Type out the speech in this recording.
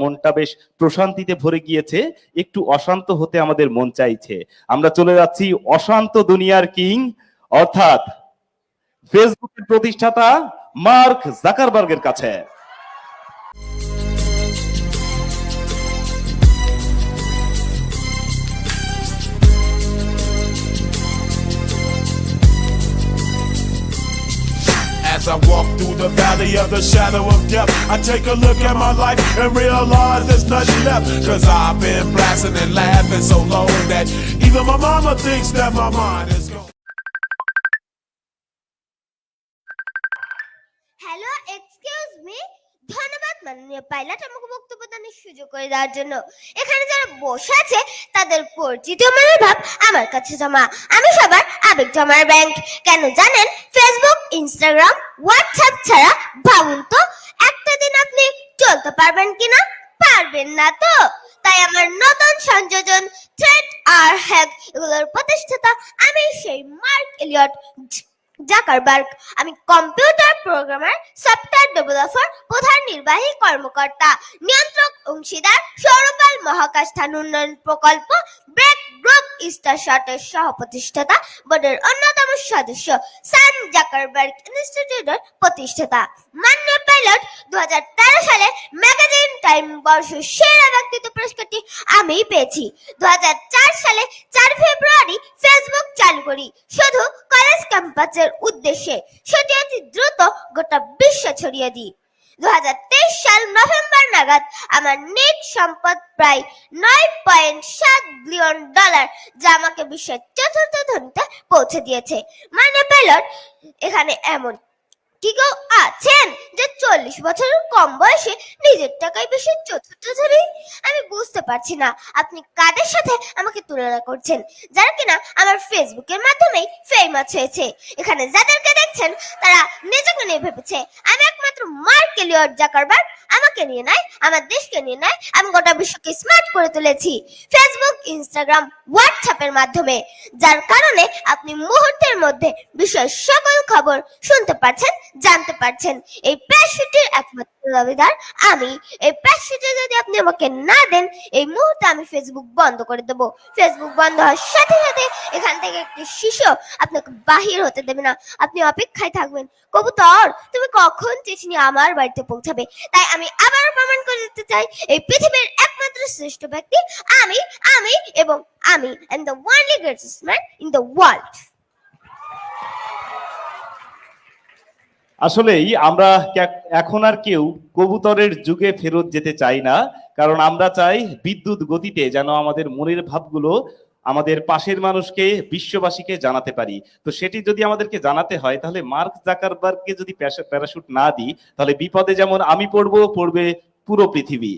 মনটা বেশ প্রশান্তিতে ভরে গিয়েছে, একটু অশান্ত হতে আমাদের মন চাইছে। আমরা চলে যাচ্ছি অশান্ত দুনিয়ার কিং, অর্থাৎ ফেসবুকের প্রতিষ্ঠাতা মার্ক জাকারবার্গের কাছে। As I walk through the valley of the shadow of death, I take a look at my life and realize there's nothing left. Cause I've been blasting and laughing so long that even my mama thinks that my mind is gone. Hello excuse me ধন্যবাদ মাননীয় pilot আমাকে বক্তব্য দানের সুযোগ করে দেওয়ার জন্য। এখানে যারা বসে আছে, তাদের পরিচিত মনের ভাব আমার কাছে জমা। আমি সবার আবেগ জমার ব্যাংক কেন জানেন? ফেসবুক ইনস্টাগ্রাম হোয়াটসঅ্যাপ ছাড়া ভাবুন তো, একটা দিন আপনি চলতে পারবেন কিনা? পারবেন না তো। তাই আমার নতুন সংযোজন থ্রেড আর হ্যাক এগুলোর প্রতিষ্ঠাতা আমি সেই মার্ক এলিয়ট। জাকারবার্গ। আমি কম্পিউটার প্রোগ্রামার সফটওয়্যার ডেভেলপার প্রধান নির্বাহী কর্মকর্তা, নিয়ন্ত্রক অংশীদার সৌরপাল মহাকাশ স্থান উন্নয়ন প্রকল্প, ব্রেক গ্রুপ ইস্টার শটের সহ প্রতিষ্ঠাতা বোর্ডের অন্যতম সদস্য, সান জাকারবার্গ ইনস্টিটিউটের প্রতিষ্ঠাতা। মাননীয় পাইলট দু হাজার তেরো সালে ম্যাগাজিন টাইম বর্ষ সেরা ব্যক্তিত্ব পুরস্কারটি আমিই পেয়েছি। দু হাজার চার সালে চার ফেব্রুয়ারি ফেসবুক চালু করি। শুধু কলেজ ক্যাম্পাসের উদ্দেশ্যে সেটি অতি দ্রুত গোটা বিশ্বে ছড়িয়ে দিই। দু সাল নভেম্বর নাগাদ আমার নেট সম্পদ প্রায় নয় পয়েন্ট সাত বিলিয়ন ডলার, যা আমাকে বিশ্বের চতুর্থ ধনীতে পৌঁছে দিয়েছে। মানে পেলট এখানে এমন কি কেউ আছেন? চল্লিশ বছরের কম বয়সে নিজের টাকায় বিশ্বের চতুর্থ ধনী আমি বুঝতে পারছি না। আপনি কাদের সাথে আমাকে তুলনা করছেন? যারা কিনা আমার ফেসবুকের মাধ্যমেই ফেমাস হয়েছে। এখানে যাদেরকে দেখছেন, তারা নিজেকে নিয়ে ভেবেছে, আমি একমাত্র মার্ক এলিয়ট জাকারবার্গ। আমাকে নিয়ে নয় আমার দেশকে নিয়ে নয় আমি গোটা বিশ্বকে স্মার্ট করে তুলেছি। ফেসবুক ইনস্টাগ্রাম হোয়াটসঅ্যাপের মাধ্যমে। যার কারণে আপনি মুহূর্তের মধ্যে বিশ্বের সকল খবর শুনতে পারছেন, জানতে পারছেন। এই একমাত্র দাবিদার আমি। এই যদি আপনি আমাকে না দেন, এই মুহূর্তে আমি ফেসবুক বন্ধ করে দেব। ফেসবুক বন্ধ হওয়ার সাথে সাথে এখান থেকে একটি শিশু আপনাকে বাহির হতে দেবে না। আপনি অপেক্ষায় থাকবেন। কবুতর, তুমি কখন চিঠি আমার বাড়িতে পৌঁছাবে? তাই আমি আবার প্রমাণ করে দিতে চাই, এই পৃথিবীর একমাত্র শ্রেষ্ঠ ব্যক্তি আমি আমি এবং আমি and the only greatest man in the world আসলেই আমরা এখন আর কেউ কবুতরের যুগে ফেরত যেতে চাই না, কারণ আমরা চাই বিদ্যুৎ গতিতে যেন আমাদের মনের ভাবগুলো আমাদের পাশের মানুষকে, বিশ্ববাসীকে জানাতে পারি। তো সেটি যদি আমাদেরকে জানাতে হয়, তাহলে মার্ক জাকারবার্গকে যদি প্যারাশুট না দিই, তাহলে বিপদে যেমন আমি পড়ব, পড়বে পুরো পৃথিবী।